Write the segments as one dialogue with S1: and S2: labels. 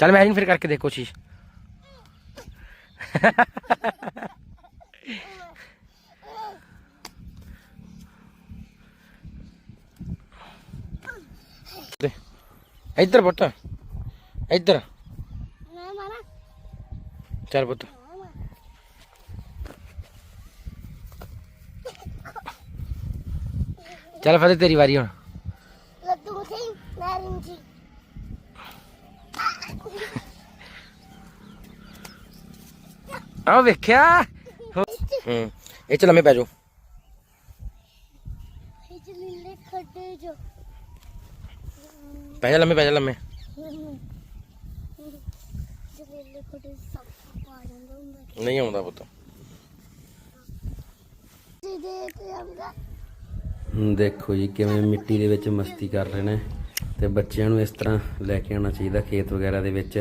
S1: ਚੱਲ ਮੈਂ ਫਿਰ ਕਰਕੇ ਦੇਖ ਕੋਸ਼ਿਸ਼। ਇੱਧਰ ਪੁੱਤ, ਇੱਧਰ।
S2: ਨਾ ਮਾਰਾ
S1: ਚੱਲ ਪੁੱਤ। ਚੱਲ ਫਤਿਹ, ਤੇਰੀ ਵਾਰੀ ਹੁਣ।
S2: ਨਾਰਿੰਗ ਜੀ
S1: ਆ ਵੇਖਿਆ? ਹੂੰ ਇਹ ਚ ਲੰਮੇ ਪੈ ਜਾਓ।
S2: ਇਹ ਲੀਲੇ ਖੱਡੇ ਜੋ।
S1: ਪੈ ਜਾ ਲੰਮੇ ਪੈ ਜਾ ਲੰਮੇ।
S2: ਜਲੀਲੇ ਖੱਡੇ ਸਭ ਪਾ ਜਾਂਦਾ ਹੁੰਦਾ।
S1: ਨਹੀਂ ਆਉਂਦਾ ਪੁੱਤ।
S2: ਜੀ ਦੇ ਤੇ ਆਉਂਦਾ
S3: ਦੇਖੋ ਜੀ ਕਿਵੇਂ ਮਿੱਟੀ ਦੇ ਵਿੱਚ ਮਸਤੀ ਕਰ ਰਹੇ ਨੇ। ਤੇ ਬੱਚਿਆਂ ਨੂੰ ਇਸ ਤਰ੍ਹਾਂ ਲੈ ਕੇ ਆਉਣਾ ਚਾਹੀਦਾ ਖੇਤ ਵਗੈਰਾ ਦੇ ਵਿੱਚ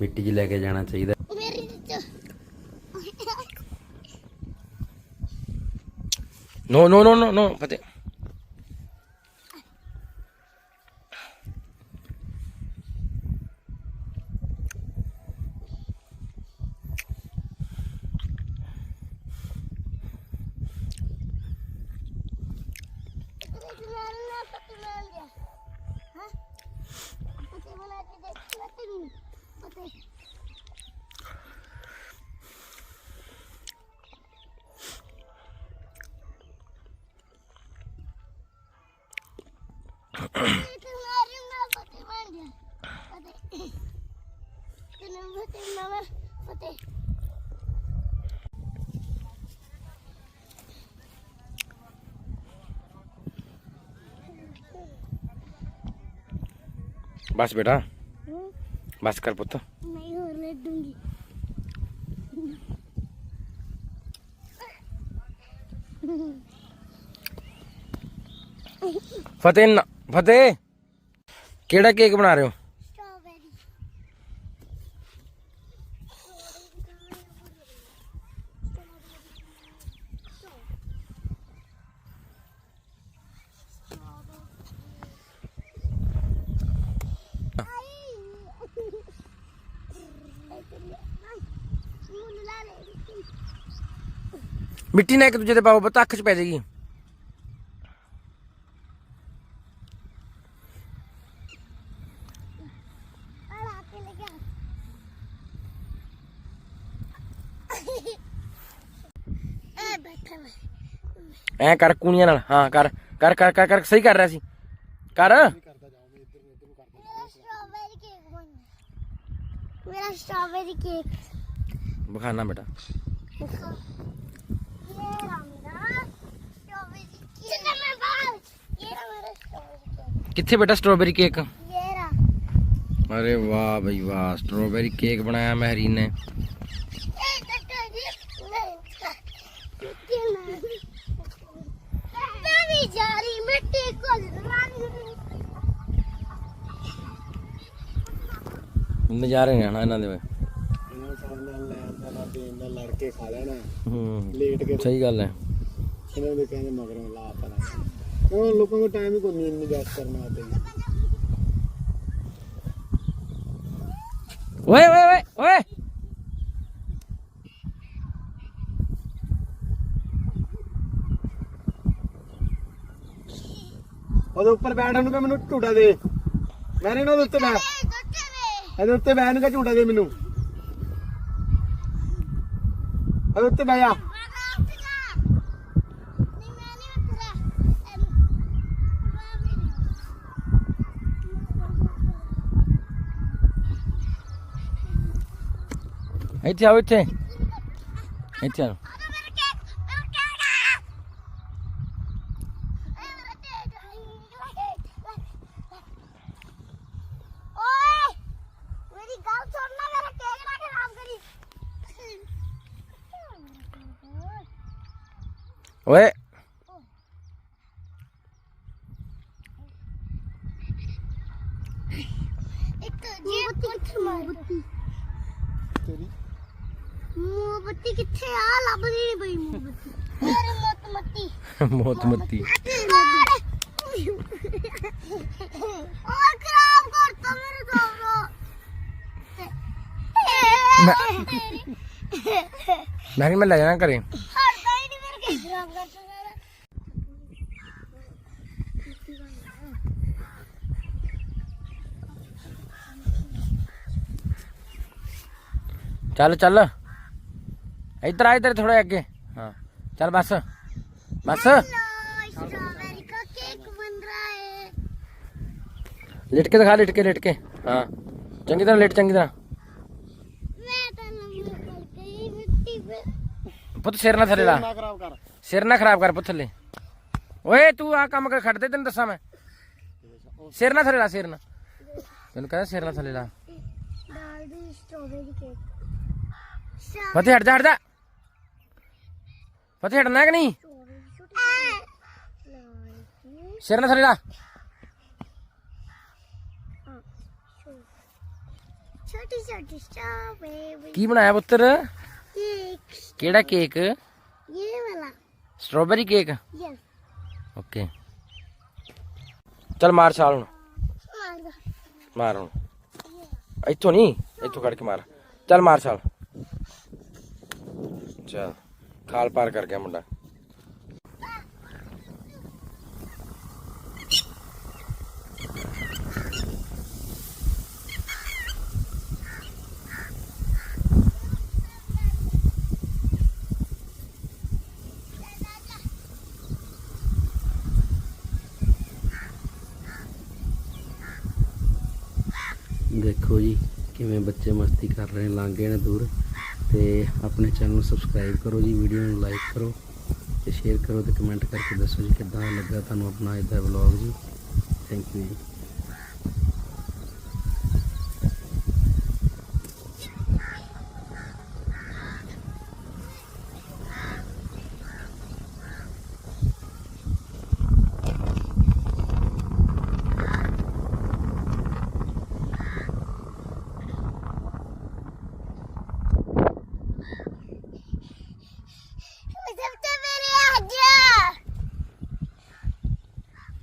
S3: ਮਿੱਟੀ 'ਚ ਲੈ ਕੇ ਜਾਣਾ ਚਾਹੀਦਾ।
S1: ਨੋ ਨੋ ਨੋ ਨੋ ਨੋ ਫਤਿਹ
S2: Ahem. बस बेटा। बस
S1: कर पुत फतेह फतेह केड़ा केक बना रहे
S2: हो?
S1: ਮਿੱਟੀ ਨਾ ਇੱਕ ਦੂਜੇ ਤੇ ਪਾਓ ਪੁੱਤ ਅੱਖ 'ਚ ਪੈ ਜਾਏਗੀ।
S2: ਐ
S1: ਕਰ ਕੂਣੀਆਂ ਨਾਲ। ਹਾਂ ਕਰ ਕਰ ਕਰ ਕਰ, ਸਹੀ ਕਰ ਰਿਹਾ ਸੀ। ਕਰ। मेरा स्ट्रॉबेरी केक बखाना बेटा। कितने बेटा स्ट्रॉबेरी
S2: केक अरे वाह भाई वाह स्ट्रॉबेरी केक बनाया महरीन ने। को
S1: ਨਜ਼ਾਰੇ ਨੇ ਨਾ ਇਹਨਾਂ ਦੇ ਵੇ
S4: ਇਹਨਾਂ ਸਾਹਮਣੇ ਲੈਣ ਦਾ ਨਾ ਦੇਣ ਦਾ ਲੜ ਕੇ ਖਾ ਲੈਣਾ
S1: ਹੂੰ
S4: ਲੇਟ ਕੇ
S1: ਸਹੀ ਗੱਲ ਹੈ
S4: ਇਹਨਾਂ ਦੇ ਕਹਿੰਦੇ ਮਗਰੋਂ ਲਾ ਪਣਾ ਕਿਉਂ ਲੋਕਾਂ ਕੋਲ ਟਾਈਮ ਹੀ ਕੋਈ ਨਹੀਂ ਇੰਨੀ ਗੈਸ ਕਰਨਾ ਆਤੇ
S1: ਓਏ ਓਏ ਓਏ ਓਏ
S4: ਉਹਦੇ ਉੱਪਰ ਬੈਠਣ ਨੂੰ ਕਹ ਮੈਨੂੰ ਝੂਟਾ ਦੇ ਮੈਂ ਨਹੀਂ ਨਾ ਉਹਦੇ ਉੱਤੇ ਬੈਠ
S2: ਇਹ ਟੱਟੇ ਵੇ
S4: ਇਹਦੇ ਉੱਤੇ ਬੈਠਣ ਨੂੰ ਕਹ ਝੂਟਾ ਦੇ ਮੈਨੂੰ ਇਹਦੇ ਉੱਤੇ ਬਹਿ ਜਾ
S2: ਮੈਂ ਉੱਠ ਜਾ ਨਹੀਂ ਮੈਂ ਨਹੀਂ ਉੱਠਦਾ
S1: ਇੱਥੇ ਆਓ ਇੱਥੇ ਇੱਥੇ ਆਓ 喂。
S2: ਇੱਕ ਜੇ ਪੁੱਛ ਮਾਰ।
S4: ਤੇਰੀ?
S2: ਮੋਮਬੱਤੀ ਕਿੱਥੇ ਆ? ਲੱਭਦੀ ਨਹੀਂ ਬਈ ਮੋਮਬੱਤੀ। ਮੇਰੇ ਮੋਤ ਮੱਤੀ।
S1: ਮੋਤ ਮੱਤੀ।
S2: ਔਰ ਖਰਾਬ
S1: ਕਰਤਾ ਮੇਰੇ ਦੋਨੋਂ ਮੈਂ ਮੈਂ ਮੈਂ ਲੈ ਜਾਣਾ
S2: ਕਰੇ
S1: चल चल। इधर आ इधर थोड़ा अगे हाँ। चल बस।
S2: बस। लिटके दिखा लिटके लिटके। हाँ।
S1: चंगी तरह लिट चंगी तरह। पुत सिर ना थले ला ਲਿਟ ਚੰਗੀ ਤਰ੍ਹਾਂ
S2: मैं तो लंबी कर गई मिट्टी पे
S1: ਪੁੱਤ ਸਿਰ ਨਾ ਥੱਲੇ ਲਾ
S4: ਨਾ ਖਰਾਬ ਕਰ
S1: ਸਿਰ ਨਾ ਖਰਾਬ ਕਰ ਪੁੱਤ ਥੱਲੇ ਓਏ ਤੂੰ ਆ ਕੰਮ ਕਰ ਖੜ ਦੇ ਤੈਨੂੰ ਦੱਸਾਂ ਮੈਂ ਸਿਰ ਨਾ ਥੱਲੇ ਲਾ ਸਿਰ ਨਾ ਤੈਨੂੰ ਕਹਿੰਦਾ ਸਿਰ ਨਾ ਥੱਲੇ ਲਾ
S2: डाल दी स्ट्रॉबेरी केक
S1: ਫਤਿਹ ਹਟ ਜਾ ਹਟ ਜਾ ਫਤਿਹ ਹਟਣਾ ਕਿ ਨਹੀਂ ਸਿਰ ਨਾ ਥੱਲੇ ਲਾ
S2: छोटी छोटी स्ट्रॉबेरी
S1: ਕੀ ਬਣਾਇਆ ਪੁੱਤਰ
S2: केक
S1: ਕਿਹੜਾ ਕੇਕ
S2: ये वाला
S1: ਸਟ੍ਰਾਬੇਰੀ ਕੇਕ
S2: ਯੈਸ
S1: ਓਕੇ ਚਲ ਮਾਰ ਛਾਲ ਹੁਣ। ਮਾਰ। ਹੁਣ। ਇੱਥੋਂ ਨਹੀਂ? ਇੱਥੋਂ ਕੱਢ ਕੇ ਮਾਰ। ਚਲ ਮਾਰ ਛਾਲ। ਚਲ। ਖਾਲ ਪਾਰ ਕਰ ਗਿਆ ਮੁੰਡਾ।
S3: ਦੇਖੋ ਜੀ, ਕਿਵੇਂ ਬੱਚੇ ਮਸਤੀ ਕਰ ਰਹੇ ਨੇ, ਲਾਂਘੇ ਨੇ ਦੂਰ। ਤੇ ਆਪਣੇ ਚੈਨਲ ਨੂੰ ਸਬਸਕ੍ਰਾਈਬ ਕਰੋ ਜੀ ਵੀਡੀਓ ਨੂੰ ਲਾਈਕ ਕਰੋ ਤੇ ਸ਼ੇਅਰ ਕਰੋ ਤੇ ਕਮੈਂਟ ਕਰਕੇ ਦੱਸੋ ਜੀ ਕਿੱਦਾਂ ਲੱਗਾ ਤੁਹਾਨੂੰ ਆਪਣਾ ਇਹਦਾ ਵਲੌਗ ਜੀ। ਥੈਂਕ ਯੂ ਜੀ।